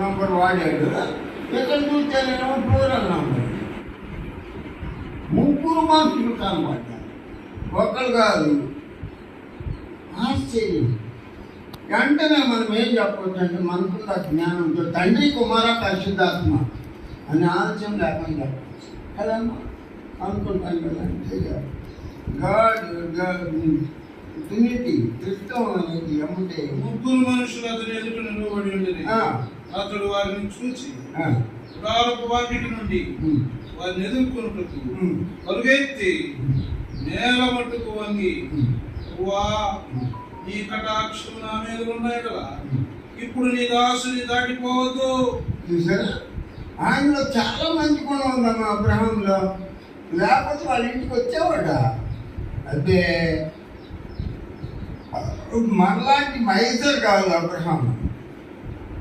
Number వాడాడు ఇక్కడ చూస్తేనేమో ప్లూరల్ నంబర్ ముగ్గురు మనుషులు కనబడ్డారు ఒకరు కాదు. ఆశ్చర్యం. వెంటనే మనం ఏం చెప్పవచ్చు అంటే మనకున్న జ్ఞానంతో తండ్రి కుమార పరిశుద్ధాత్మ అని ఆలోచన లేకుండా చెప్పచ్చు కదమ్మా అనుకుంటాం కదా కాదు. గాడ్ ట్రినిటీ త్రిత్వం అనేది ఏమంటే ముగ్గురు మనుషులు అతని ఎదుట నిలబడి ఉండేది అతడు వారిని చూచి గుడారపు వాకిటి నుండి వారిని ఎదుర్కొనుటకు పరుగెత్తి నేల మట్టుకు వంగి వా నీ కటాక్షం నా మీద ఉన్నాయి కదా. ఇప్పుడు నీ దాసుని దాటిపోవద్దు. చూసారా? ఆయనలో చాలా మంచి గుణం ఉందమ్మా అబ్రహంలో లేకపోతే వాళ్ళ ఇంటికి వచ్చేవాడ? అదే మరలాంటి మైసర్ కాదు అబ్రహం